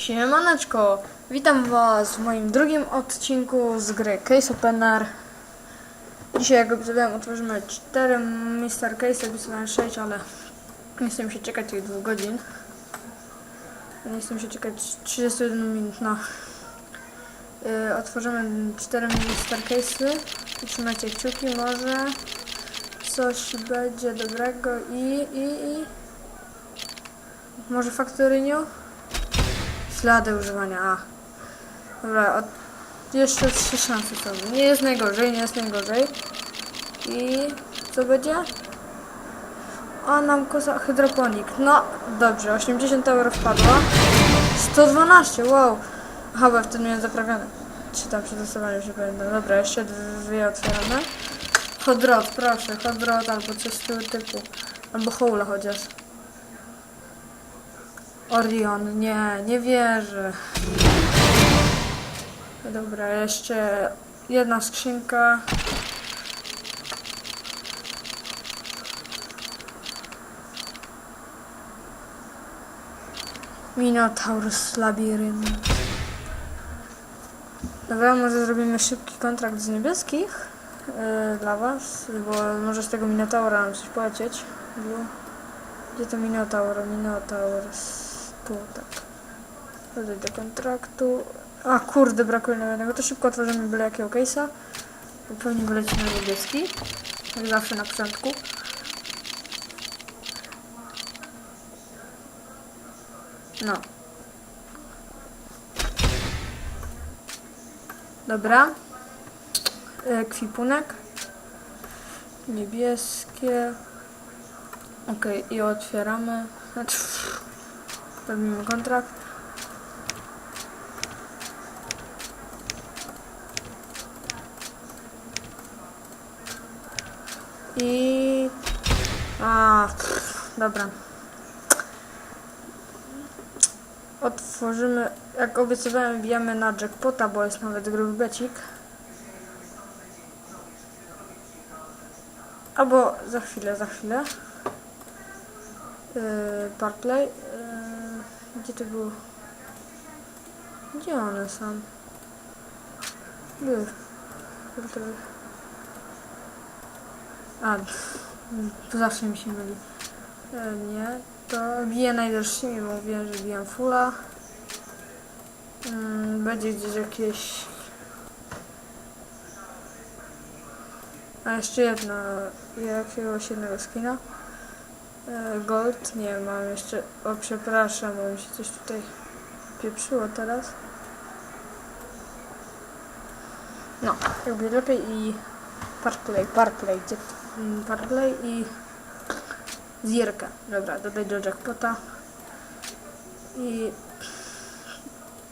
Siemaneczko, witam was w moim drugim odcinku z gry Case Opener. Dzisiaj jak obiecałem otworzymy 4 Mr. Case, obiecałem 6, ale nie chcę mi się czekać tych 2 godzin. Nie chcę mi się czekać 31 minut na... Yy, otworzymy 4 Mr. Case'y trzymajcie kciuki, może coś będzie dobrego i... i... i... Może faktoryniu? Ślady używania, a. Dobra, od... jeszcze trzy szanse są. Nie jest najgorzej, nie jest najgorzej. I co będzie? A nam kosa hydroponik. No, dobrze, 80 euro wpadło. 112, wow. Aha, bo wtedy miałem zaprawione. Czy tam przetestowanie się pamiętam. Dobra, jeszcze dwie otwieramy. Hodrot, proszę, hodrot albo coś z tego typu. Albo houla chociaż. Orion, nie, nie wierzę. Dobra, jeszcze jedna skrzynka. Minotaurus Labirynt. Dobra, może zrobimy szybki kontrakt z niebieskich yy, dla was, bo może z tego Minotaura nam coś płacić. Gdzie to Minotaur? Minotaur. Tu, tak. Dodaj do kontraktu. A kurde, brakuje nam jednego. To szybko otworzymy byle jakiego case'a. Pewnie wyleci na niebieski. Jak zawsze na początku. No. Dobra. E, Kwipunek. Niebieskie. Okej, i otwieramy. robimy kontrakt. I... A, dobra. Otworzymy, jak obiecywałem, bijamy na jackpota, bo jest nawet gruby becik. Albo za chwilę, za chwilę. Yy, Parkley. Gdzie to było? Gdzie one są? Filtry. A, to zawsze mi się myli. E, nie, to biję najdroższymi, bo mówiłem, że biję fulla. Mm, będzie gdzieś jakieś... A jeszcze jedno, jakiegoś jednego skina. E, Gold, nie mam jeszcze, o przepraszam, bo mi się coś tutaj pieprzyło teraz. No, jakby lepiej i Parkley, Parkley, gdzie mm, Parkley i Zierka. Dobra, dodaj do jackpota. I...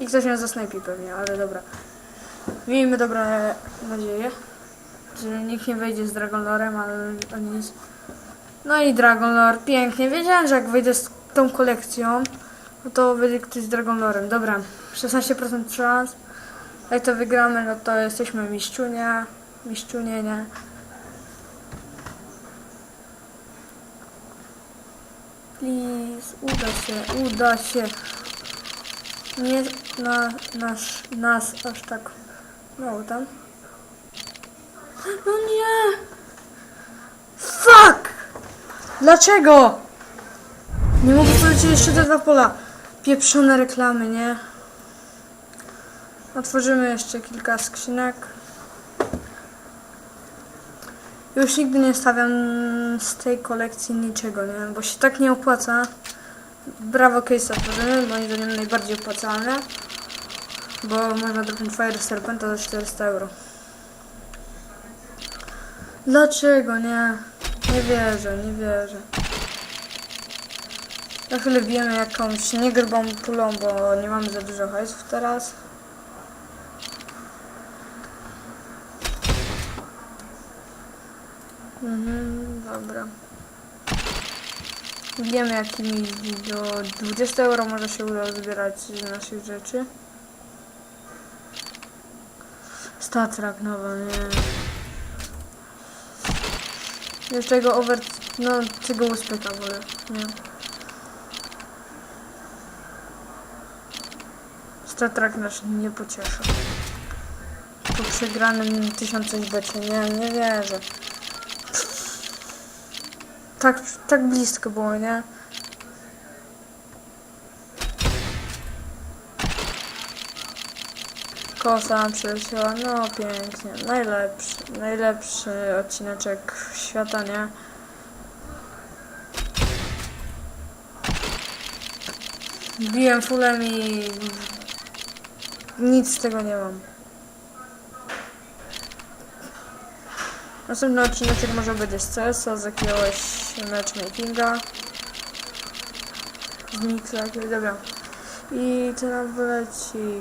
I ktoś mnie zasnajpi pewnie, ale dobra. Miejmy dobre nadzieję, że nikt nie wejdzie z Dragon Lorem, ale ani nic. No i Dragon Lore, pięknie. Wiedziałem, że jak wyjdę z tą kolekcją, no to będzie ktoś z Dragon Lorem. Dobra, 16% szans. Jak to wygramy, no to jesteśmy mistrzunia. Mistrzunie, nie? Please, uda się, uda się. Nie na nasz, nas aż tak mało tam. No nie! Fuck! Dlaczego? Nie mogę polecieć jeszcze te dwa pola. Pieprzone reklamy, nie? Otworzymy jeszcze kilka skrzynek. Już nigdy nie stawiam z tej kolekcji niczego, nie? Bo się tak nie opłaca. Brawo Case otworzymy, moim zdaniem najbardziej opłacalne. Bo można dropnąć Fire Serpenta za 400 euro. Dlaczego nie? Nie wierzę, nie wierzę. Na chwilę bijemy jakąś niegrubą pulą, bo nie mamy za dużo hajsów teraz. Mhm, dobra. Wiemy jakimi do 20 euro może się uda zbierać z naszych rzeczy. Statrak nowa, nie. Jeszcze tego over... no tego uspyka wolę, nie. Statrak nasz nie pocieszył. Po przegranym tysiące becie, nie, nie wierzę. Tak, tak blisko było, nie? Kosa przyleciała, no pięknie. Najlepszy, najlepszy odcineczek świata, nie? Biłem fulem i nic z tego nie mam. Następny odcineczek może będzie z CS-a, z jakiegoś matchmakinga. Z Mixa, jakiegoś, dobra. I nam wyleci?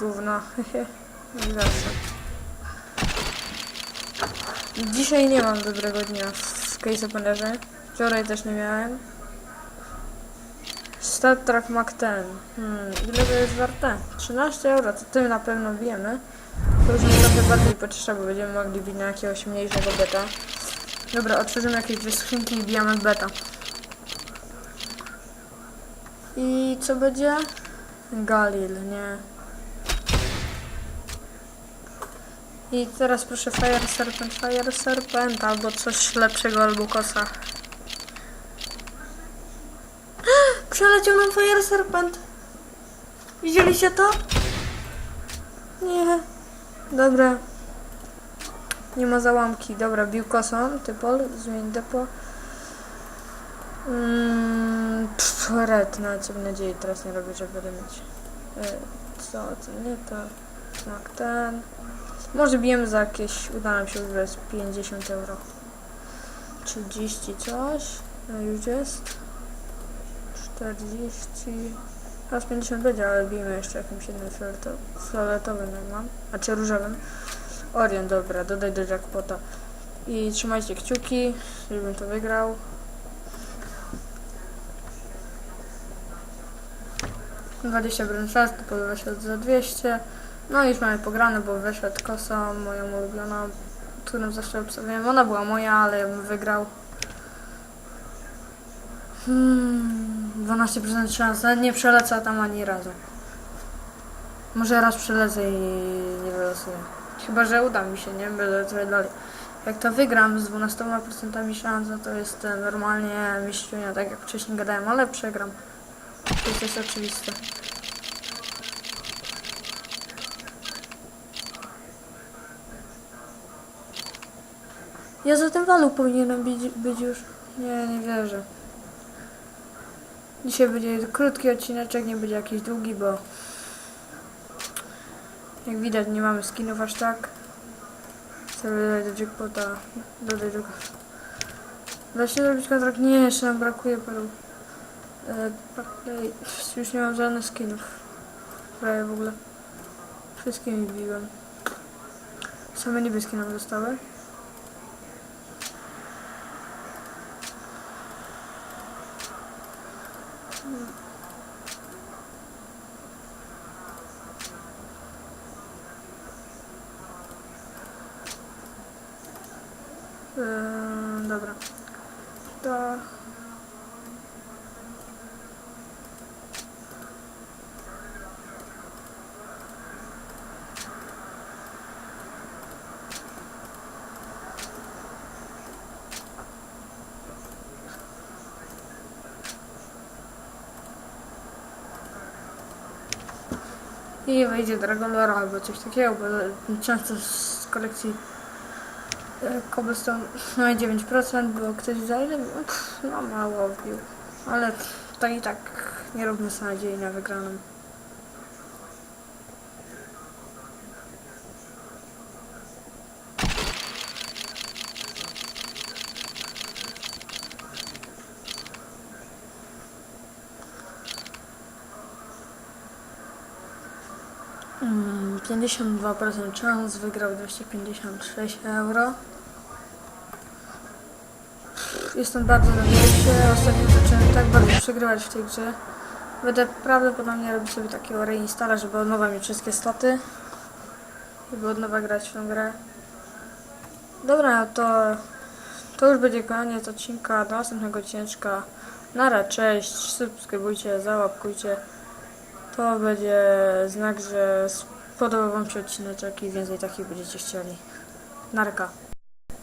Gówno. No zawsze. Dzisiaj nie mam dobrego dnia w Case Openerze. Wczoraj też nie miałem. Stat Track Mac 10. Hmm, ile to jest warte? 13 euro, to tym na pewno wiemy. To już trochę bardziej pociesza, bo będziemy mogli bić na jakiegoś mniejszego beta. Dobra, otworzymy jakieś dwie skrzynki i bijamy beta. I co będzie? Galil, nie. I teraz proszę Fire Serpent, Fire Serpent, albo coś lepszego, albo kosa. Przeleciał nam Fire Serpent. Widzieliście to? Nie. Dobra. Nie ma załamki. Dobra, bił kosą. Typol, zmień depo. Mm, pff, red, na co mam nadzieję teraz nie robię, że będę mieć. E, co, co nie to. Tak, ten. Może bijemy za jakieś, uda nam się ugrać 50 euro. 30 coś. No już jest. 40. Teraz 50 będzie, ale bijmy jeszcze jakimś jednym fioletow- fioletowym jak mam. A czy różowym. Orion, dobra, dodaj do jackpota. I trzymajcie kciuki, żebym to wygrał. Dwadzieścia brączast, to wyszedł za 200. No już mamy pograne, bo wyszedł kosa, moją ulubioną, którą zawsze obstawiałem. Ona była moja, ale ja bym wygrał. Hmm, 12% szans, nie przelecę tam ani razu. Może raz przelecę i nie wylosuję. Chyba, że uda mi się, nie? Będę trochę dalej. Jak to wygram z 12% szans, no to jest normalnie mistrzunia, tak jak wcześniej gadałem, ale przegram. To jest oczywiste. Ja za tym walu powinienem być, być już. Nie, nie wierzę. Dzisiaj będzie krótki odcineczek, nie będzie jakiś długi, bo jak widać nie mamy skinów aż tak. Chcę dodać do jackpota, dodać do... Da się zrobić kontrakt? Nie, jeszcze nam brakuje paru. E, już nie mam żadnych skinów. Prawie w ogóle. Wszystkie mi biłem. Same niebieskie nam zostały. Eee, dobra. To... I wejdzie Dragon Lore albo coś takiego, bo często z kolekcji e, Cobblestone no i 9%, bo ktoś za ile? No mało wbił. Ale to i tak nie róbmy sobie nadziei na wygraną. Mm, 52% szans, wygrał 256 euro. Jestem bardzo na się. Ostatnio zacząłem tak bardzo przegrywać w tej grze. Będę prawdopodobnie robić sobie takiego reinstala, żeby od nowa mieć wszystkie staty. Żeby od nowa grać w tę grę. Dobra, to, to już będzie koniec odcinka. Do następnego odcinka. Nara, cześć, subskrybujcie, załapkujcie. To będzie znak, że spodobał wam się odcineczek i więcej takich będziecie chcieli. Narka.